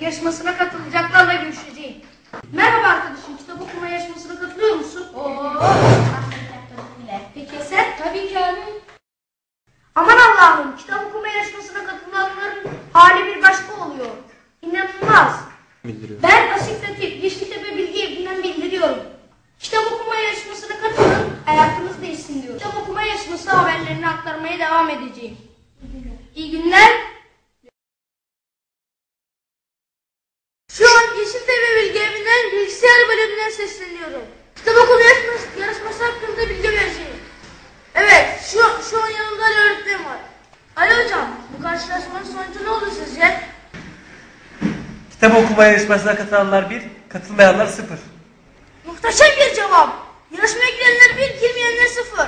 yarışmasına katılacaklarla görüşeceğim. Merhaba arkadaşım, kitap okuma yarışmasına katılıyor musun? Oo. Peki sen? Tabii ki abi. Aman Allah'ım, kitap okuma yarışmasına katılanların hali bir başka oluyor. İnanılmaz. Bildiriyor. Ben Asik'teki Yeşiltepe Bilgi Evi'nden bildiriyorum. Kitap okuma yarışmasına katılın, hayatınız değişsin diyor. Kitap okuma yarışması haberlerini aktarmaya devam edeceğim. İyi günler. Evi'nden bilgisayar bölümünden sesleniyorum. Kitap okuma yarışması, yarışması hakkında bilgi vereceğim. Evet, şu, şu an yanımda Ali öğretmen var. Ali hocam, bu karşılaşmanın sonucu ne oldu sizce? Kitap okuma yarışmasına katılanlar 1, katılmayanlar 0. Muhteşem bir cevap. Yarışmaya girenler bir, girmeyenler sıfır.